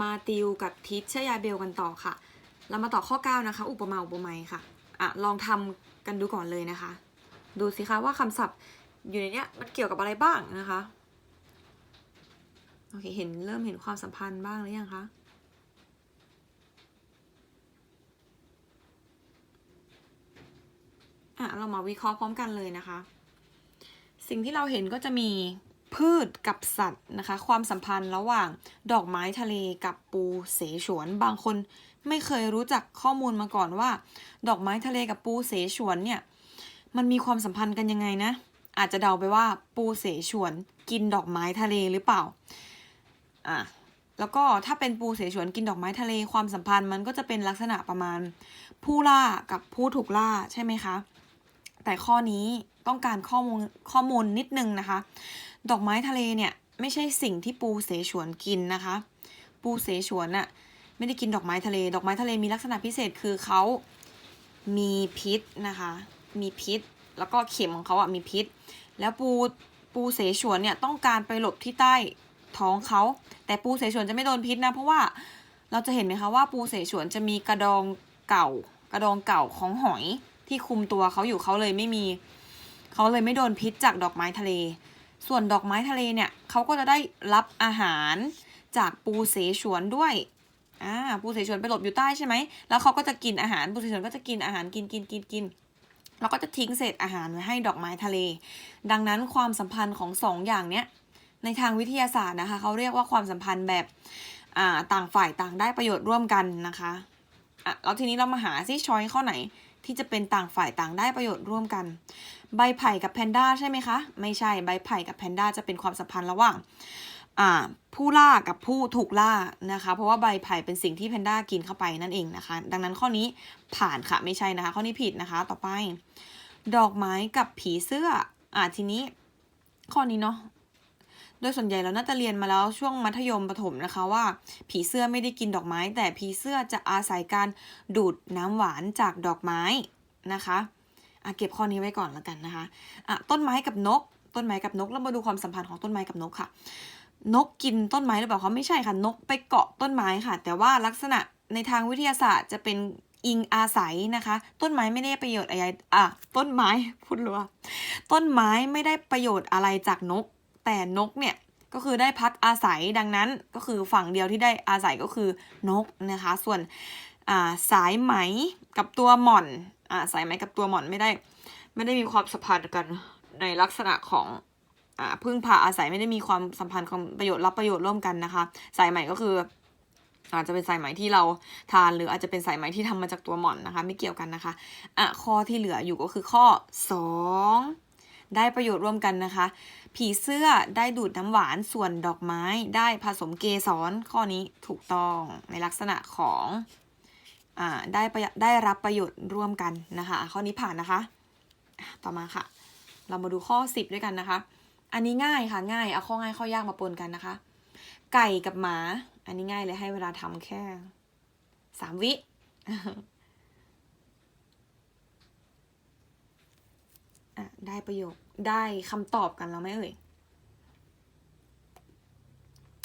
มาติวกับทิชเชยาเบลกันต่อค่ะ เรามาต่อข้อ 9 นะคะ อุปมาอุปไมยค่ะอะ ลองทำกันดูก่อนเลยนะคะ ดูสิคะว่าคำศัพท์อยู่ในเนี้ยมันเกี่ยวกับอะไรบ้างนะคะโอเคเห็นเริ่มเห็นความสัมพันธ์บ้างหรือยังคะอะเรามาวิเคราะห์พร้อมกันเลยนะคะ สิ่งที่เราเห็นก็จะมี พืชกับสัตว์นะคะ ความสัมพันธ์ระหว่างดอกไม้ทะเลกับปูเสฉวน บางคนไม่เคยรู้จักข้อมูลมาก่อนว่า ดอกไม้ทะเลกับปูเสฉวนเนี่ยมันมีความสัมพันธ์กันยังไงนะ อาจจะเดาไปว่าปูเสฉวนกินดอกไม้ทะเลหรือเปล่าอะแล้วก็ถ้าเป็นปูเสฉวนกินดอกไม้ทะเลความสัมพันธ์มันก็จะเป็นลักษณะประมาณ ผู้ล่ากับผู้ถูกล่าใช่ไหมคะ แต่ข้อนี้ต้องการข้อมูลข้อมูลนิดนึงนะคะ ดอกไม้ทะเลเนี่ยไม่ใช่สิ่งที่ปูเสฉวนกินนะคะ ปูเสฉวนน่ะไม่ได้กินดอกไม้ทะเล ดอกไม้ทะเลมีลักษณะพิเศษคือเขามีพิษนะคะ มีพิษ แล้วก็เข็มของเขาอะมีพิษ แล้วปูปูเสฉวนเนี่ยต้องการไปหลบที่ใต้ท้องเขาแต่ปูเสฉวนจะไม่โดนพิษนะเพราะว่าเราจะเห็นไหมคะว่าปูเสฉวนจะมีกระดองเก่า กระดองเก่าของหอยที่คุมตัวเขาอยู่เขาเลยไม่มีเขาเลยไม่โดนพิษจากดอกไม้ทะเล ส่วนดอกไม้ทะเลเนี่ยเขาก็จะได้รับอาหารจากปูเสฉวนด้วยอ่าปูเสฉวนไปหลบอยู่ใต้ใช่ไหมแล้วเขาก็จะกินอาหารปูเสฉวนก็จะกินอาหารกินกินกินกินแล้วก็จะทิ้งเศษอาหารไว้ให้ดอกไม้ทะเล ดังนั้นความสัมพันธ์ของสองอย่างเนี้ยในทางวิทยาศาสตร์นะคะเขาเรียกว่าความสัมพันธ์แบบอ่าต่างฝ่ายต่างได้ประโยชน์ร่วมกันนะคะอะแล้วทีนี้เรามาหาซิช้อยข้อไหน ที่จะเป็นต่างฝ่ายต่างได้ประโยชน์ร่วมกัน ใบไผ่กับแพนด้าใช่ไหมคะ ไม่ใช่ใบไผ่กับแพนด้าจะเป็นความสัมพันธ์ระหว่างผู้ล่ากับผู้ถูกล่านะคะ เพราะว่าใบไผ่เป็นสิ่งที่แพนด้ากินเข้าไปนั่นเองนะคะ ดังนั้นข้อนี้ผ่านค่ะไม่ใช่นะคะ ข้อนี้ผิดนะคะ ต่อไป ดอกไม้กับผีเสื้ออ่าทีนี้ ข้อนี้เนาะ โดยส่วนใหญ่เราน่าจะเรียนมาแล้วช่วงมัธยมประถมนะคะว่า ผีเสื้อไม่ได้กินดอกไม้ แต่ผีเสื้อจะอาศัยการดูดน้ำหวานจากดอกไม้นะคะอะเก็บข้อนี้ไว้ก่อนแล้วกันนะคะอะต้นไม้กับนก ต้นไม้กับนกเรามาดูความสัมพันธ์ของต้นไม้กับนกค่ะ นกกินต้นไม้หรือเปล่าเขาไม่ใช่ค่ะนกไปเกาะต้นไม้ค่ะ แต่ว่าลักษณะในทางวิทยาศาสตร์จะเป็นอิงอาศัยนะคะ ต้นไม้ไม่ได้ประโยชน์อะไรอะต้นไม้พูดรัวต้นไม้ไม่ได้ประโยชน์อะไรจากนก แต่นกเนี่ยก็คือได้พักอาศัยดังนั้นก็คือฝั่งเดียวที่ได้อาศัยก็คือนกนะคะ ส่วนาสายไหมกับตัวหม่อนอาสายไหมกับตัวหม่อนไม่ได้ ไม่ได้มีความสัมพันธ์กันในลักษณะของอพึ่งพาอาศัยไม่ได้มีความสัมพันธ์ของประโยชน์รับประโยชน์ร่วมกันนะคะ สายไหมก็คือ อาจจะเป็นสายไหมที่เราทาน หรืออาจจะเป็นสายไหมที่ทำมาจากตัวหม่อนนะคะ ไม่เกี่ยวกันนะคะอะข้อที่เหลืออยู่ก็คือข้อ 2 ได้ประโยชน์ร่วมกันนะคะ ผีเสื้อได้ดูดน้ำหวานส่วนดอกไม้ได้ผสมเกสรข้อนี้ถูกต้องในลักษณะของอ่าได้ประได้รับประโยชน์ร่วมกันนะคะ ข้อนี้ผ่านนะคะอะต่อมาค่ะ เรามาดูข้อ 10 ด้วยกันนะคะ อันนี้ง่ายค่ะง่ายเอาข้อง่ายข้อยากมาปนกันนะคะ ไก่กับหมา อันนี้ง่ายเลยให้เวลาทำแค่สามวิ อะได้ประโยคได้คำตอบกันแล้วไหมเอ่ย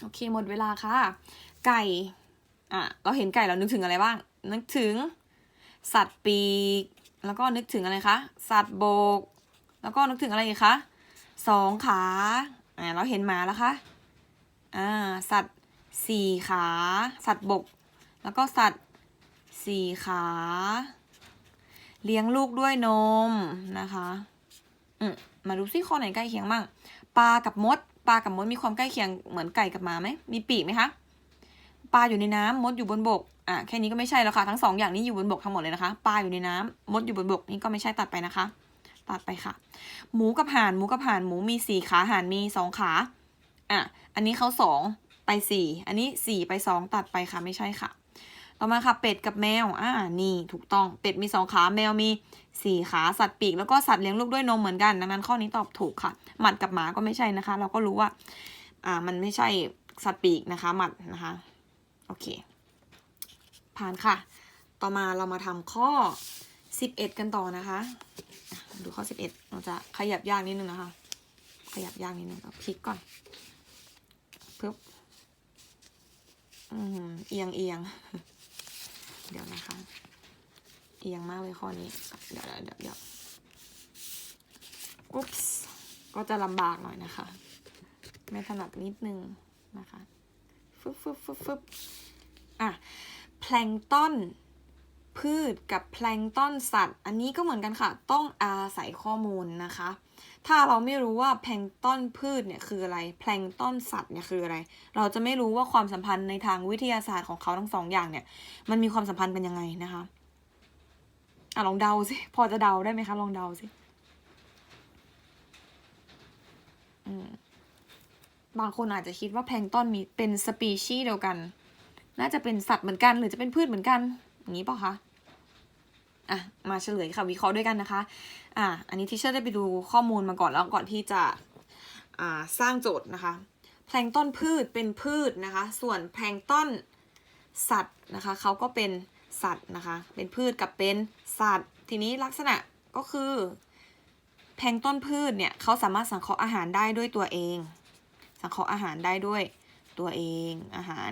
โอเคหมดเวลาค่ะ ไก่อะเราเห็นไก่เรานึกถึงอะไรบ้าง นึกถึง สัตว์ปีก แล้วก็นึกถึงอะไรคะ สัตว์โบก แล้วก็นึกถึงอะไรอีกคะสองขาอ่าเราเห็นหมาแล้วคะอ่าสัตว์สี่ขา สัตว์บก แล้วก็สัตว์สี่ขา เลี้ยงลูกด้วยนมนะคะ อืมมาดูซิข้อไหนใกล้เคียงบ้างปลากับมด ปลากับมดมีความใกล้เคียงเหมือนไก่กับหมาไหมมีปีกไหมคะปลาอยู่ในน้ำมดอยู่บนบกอะแค่นี้ก็ไม่ใช่แล้วค่ะทั้งสองอย่างนี้อยู่บนบกทั้งหมดเลยนะคะปลาอยู่ในน้ำมดอยู่บนบกนี่ก็ไม่ใช่ตัดไปนะคะ ตัดไปค่ะ หมูกับห่านหมูกับห่านหมูมีสี่ขาห่านมีสองขาอะอันนี้เขาสองไปสี่อันนี้สี่ไปสองตัดไปค่ะไม่ใช่ค่ะ ต่อมาค่ะเป็ดกับแมว อ่า นี่ถูกต้อง เป็ดมีสองขา แมวมีสี่ขา สัตว์ปีก แล้วก็สัตว์เลี้ยงลูกด้วยนมเหมือนกัน ดังนั้นข้อนี้ตอบถูกค่ะ หมัดกับหมาก็ไม่ใช่นะคะ เราก็รู้ว่า อ่า มันไม่ใช่สัตว์ปีกนะคะ หมัดนะคะ โอเค ผ่านค่ะ ต่อมาเรามาทำข้อสิบเอ็ดกันต่อนะคะ ดูข้อสิบเอ็ดเราจะขยับยากนิดนึงนะคะ ขยับยากนิดนึงเอาพลิกก่อนปึ๊บอืมเอียงเอียง เดี๋ยวนะคะ เอียงมากเลยข้อนี้ เดี๋ยวเดี๋ยวเดี๋ยวอุ๊ปส์ก็จะลำบากหน่อยนะคะ ไม่ถนัดนิดนึงนะคะฟึบฟึบฟึบฟึบอะแพลงต้น พืชกับแพลงต้นสัตว์ อันนี้ก็เหมือนกันค่ะ ต้องอาศัยข้อมูลนะคะ ถ้าเราไม่รู้ว่าแพลงต้นพืชเนี่ยคืออะไร แพลงต้นสัตว์เนี่ยคืออะไร เราจะไม่รู้ว่าความสัมพันธ์ในทางวิทยาศาสตร์ของเขาทั้งสองอย่างเนี่ย มันมีความสัมพันธ์เป็นยังไงนะคะอะลองเดาสิ พอจะเดาได้ไหมคะ ลองเดาสิบางคนอาจจะคิดว่าแพลงต้นมีเป็นสปีชีส์เดียวกัน น่าจะเป็นสัตว์เหมือนกัน หรือจะเป็นพืชเหมือนกัน อย่างนี้เปล่าคะอะมาเฉลยค่ะวิเคราะห์ด้วยกันนะคะอะอันนี้ที่เชอร์ได้ไปดูข้อมูลมาก่อนแล้วก่อนที่จะอ่าสร้างโจทย์นะคะแพลงต้นพืชเป็นพืชนะคะ ส่วนแพลงต้นสัตว์นะคะเขาก็เป็นสัตว์นะคะเป็นพืชกับเป็นสัตว์ ทีนี้ลักษณะก็คือแพลงต้นพืชเนี่ยเขาสามารถสังเคราะห์อาหารได้ด้วยตัวเอง สังเคราะห์อาหารได้ด้วยตัวเองอาหาร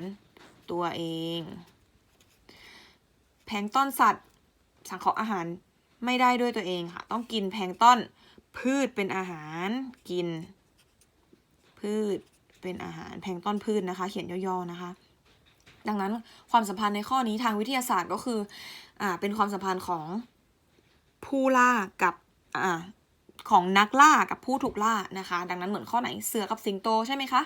ตัวเอง แพลงต้นสัตว์ สังเคราะห์อาหารไม่ได้ด้วยตัวเองค่ะ ต้องกินแพลงต้นพืชเป็นอาหารกิน พืชเป็นอาหารแพลงต้นพืชนะคะ เขียนย่อๆนะคะ ดังนั้นความสัมพันธ์ในข้อนี้ทางวิทยาศาสตร์ก็คืออ่าเป็นความสัมพันธ์ของผู้ล่ากับอ่าของนักล่ากับผู้ถูกล่านะคะ ดังนั้นเหมือนข้อไหนเสือกับสิงโตใช่ไหมคะ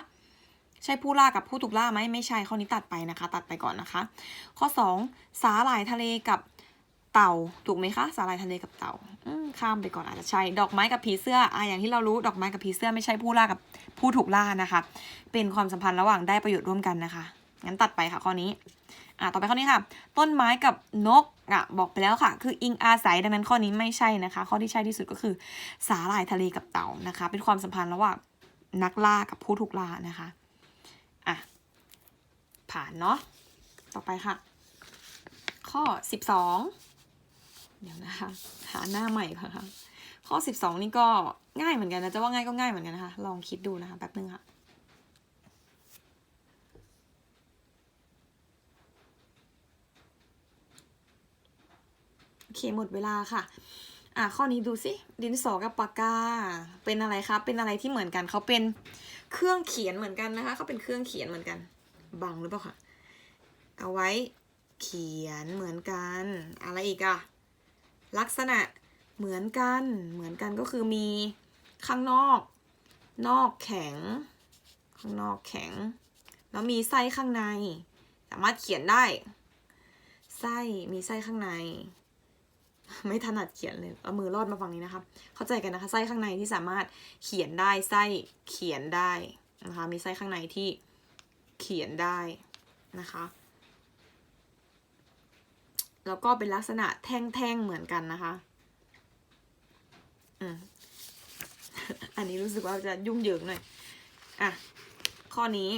ใช่ผู้ล่ากับผู้ถูกล่าไหมไม่ใช่ข้อนี้ตัดไปนะคะ ตัดไปก่อนนะคะ ข้อ 2 สาหร่ายทะเลกับเต่าถูกไหมคะ สาหร่ายทะเลกับเต่าข้ามไปก่อนอาจจะใช่ดอกไม้กับผีเสื้ออะอย่างที่เรารู้ดอกไม้กับผีเสื้อไม่ใช่ผู้ล่ากับผู้ถูกล่านะคะ เป็นความสัมพันธ์ระหว่างได้ประโยชน์ร่วมกันนะคะงั้นตัดไปค่ะข้อนี้อะต่อไปข้อนี้ค่ะ ต้นไม้กับนกอะบอกไปแล้วค่ะ คืออิงอาศัยดังนั้นข้อนี้ไม่ใช่นะคะ ข้อที่ใช่ที่สุดก็คือ สาหร่ายทะเลกับเต่านะคะ เป็นความสัมพันธ์ระหว่างนักล่ากับผู้ถูกล่านะคะ ผ่านเนาะ ต่อไปค่ะ ข้อ 12 เดี๋ยวนะคะ หาหน้าใหม่ค่ะ ข้อ 12 นี่ก็ง่ายเหมือนกันนะ จะว่าง่ายก็ง่ายเหมือนกันนะคะ ลองคิดดูนะคะแป๊บนึงค่ะโอเคหมดเวลาค่ะ อะข้อนี้ดูสิ ดินสอกับปากกา เป็นอะไรคะ เป็นอะไรที่เหมือนกัน เขาเป็นเครื่องเขียนเหมือนกันนะคะ เขาเป็นเครื่องเขียนเหมือนกัน บังหรือเปล่าคะเอาไว้เขียนเหมือนกัน อะไรอีกอะลักษณะเหมือนกัน เหมือนกันก็คือมีข้างนอก นอกแข็ง ข้างนอกแข็ง แล้วมีไส้ข้างใน สามารถเขียนได้ ไส้มีไส้ข้างใน ไม่ถนัดเขียนเลยเอามือรอดมาฝั่งนี้นะคะเข้าใจกันนะคะไส้ข้างในที่สามารถเขียนได้ไส้เขียนได้นะคะมีไส้ข้างในที่ เขียนได้นะคะ แล้วก็เป็นลักษณะแท่งๆเหมือนกันนะคะอืมอันนี้รู้สึกว่าจะยุ่งเหยิงหน่อย อะ ข้อนี้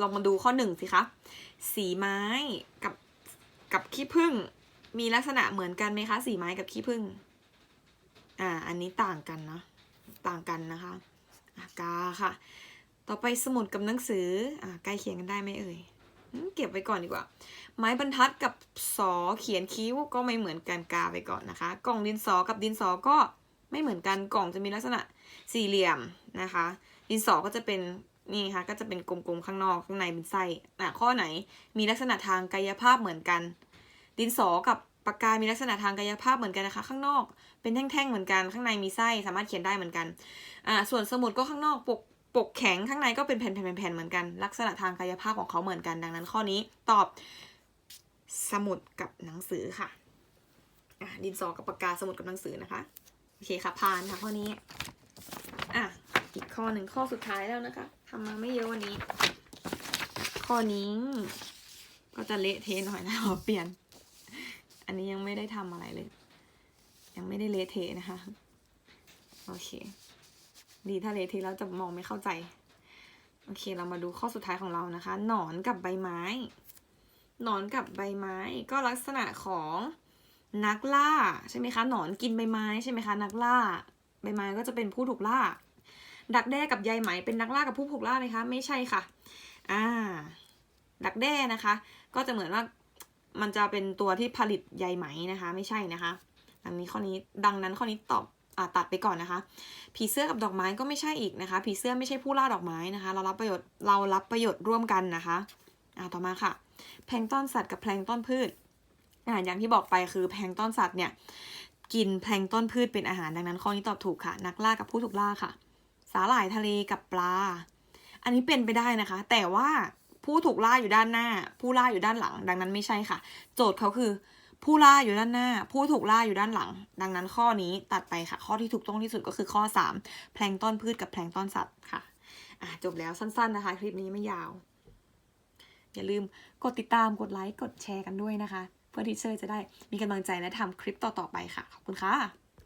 ลองมาดูข้อหนึ่งสิคะ สีไม้กับกับขี้ผึ้งมีลักษณะเหมือนกันไหมคะ สีไม้กับขี้ผึ้งอ่า อันนี้ต่างกันนะ ต่างกันนะคะอะกาค่ะ ต่อไปสมุดกับหนังสืออ่าใกล้เคียงกันได้ไหมเอ่ยเก็บไว้ก่อนดีกว่า ไม้บรรทัดกับสอเขียนคิ้วก็ไม่เหมือนกันกาไปก่อนนะคะ กล่องดินสอกับดินสอก็ไม่เหมือนกันกล่องจะมีลักษณะสี่เหลี่ยมนะคะ ดินสอก็จะเป็นนี่ค่ะก็จะเป็นกลมๆข้างนอกข้างในเป็นไส้อะข้อไหนมีลักษณะทางกายภาพเหมือนกัน ดินสอกับปากกา มีลักษณะทางกายภาพเหมือนกันนะคะ ข้างนอกเป็นแท่งๆเหมือนกัน ข้างในมีไส้สามารถเขียนได้เหมือนกันอ่าส่วนสมุดก็ข้างนอกปก ปกแข็งข้างในก็เป็นแผ่นๆๆเหมือนกัน ลักษณะทางกายภาพของเขาเหมือนกัน ดังนั้นข้อนี้ตอบสมุดกับหนังสือค่ะอะดินสอกับปากกาสมุดกับหนังสือนะคะโอเคค่ะผ่านค่ะข้อนี้อะอีกข้อหนึ่งข้อสุดท้ายแล้วนะคะทำมาไม่เยอะวันนี้ ข้อนี้ก็จะเละเทะหน่อยนะขอเปลี่ยน อันนี้ยังไม่ได้ทำอะไรเลย ยังไม่ได้เละเทะนะคะ โอเค ดีถ้าเละเทะแล้วจะมองไม่เข้าใจ โอเค เรามาดูข้อสุดท้ายของเรานะคะ หนอนกับใบไม้ หนอนกับใบไม้ก็ลักษณะของนักล่าใช่ไหมคะหนอนกินใบไม้ใช่ไหมคะ นักล่า ใบไม้ก็จะเป็นผู้ถูกล่า ดักแด้กับใยไหมเป็นนักล่ากับผู้ถูกล่าไหมคะ ไม่ใช่ค่ะ อ่า ดักแด้นะคะ ก็จะเหมือนว่ามันจะเป็นตัวที่ผลิตใยไหมนะคะ ไม่ใช่นะคะ ดังนี้ข้อนี้ดังนั้นข้อนี้ตอบ ตัดไปก่อนนะคะ ผีเสื้อกับดอกไม้ก็ไม่ใช่อีกนะคะ ผีเสื้อไม่ใช่ผู้ล่าดอกไม้นะคะ เรารับประโยชน์เรารับประโยชน์ร่วมกันนะคะอ่าต่อมาค่ะ แพลงต้นสัตว์กับแพลงต้นพืชอ่าอย่างที่บอกไปคือแพลงต้นสัตว์เนี่ยกินแพลงต้นพืชเป็นอาหารดังนั้นข้อนี้ตอบถูกค่ะ นักล่ากับผู้ถูกล่าค่ะ สาหร่ายทะเลกับปลา อันนี้เป็นไปได้นะคะ แต่ว่าผู้ถูกล่าอยู่ด้านหน้า ผู้ล่าอยู่ด้านหลัง ดังนั้นไม่ใช่ค่ะ โจทย์เขาคือ ผู้ล่าอยู่ด้านหน้า ผู้ถูกล่าอยู่ด้านหลัง ดังนั้นข้อนี้ตัดไปค่ะ ข้อที่ถูกต้องที่สุดก็คือข้อ 3 แพลงต้นพืชกับแพลงต้นสัตว์ค่ะอะ จบแล้วสั้น ๆนะคะ คลิปนี้ไม่ยาว อย่าลืมกดติดตามกดไลค์กดแชร์กันด้วยนะคะ เพื่อที่เชอร์จะได้มีกำลังใจและทำคลิปต่อๆไปค่ะ ขอบคุณค่ะ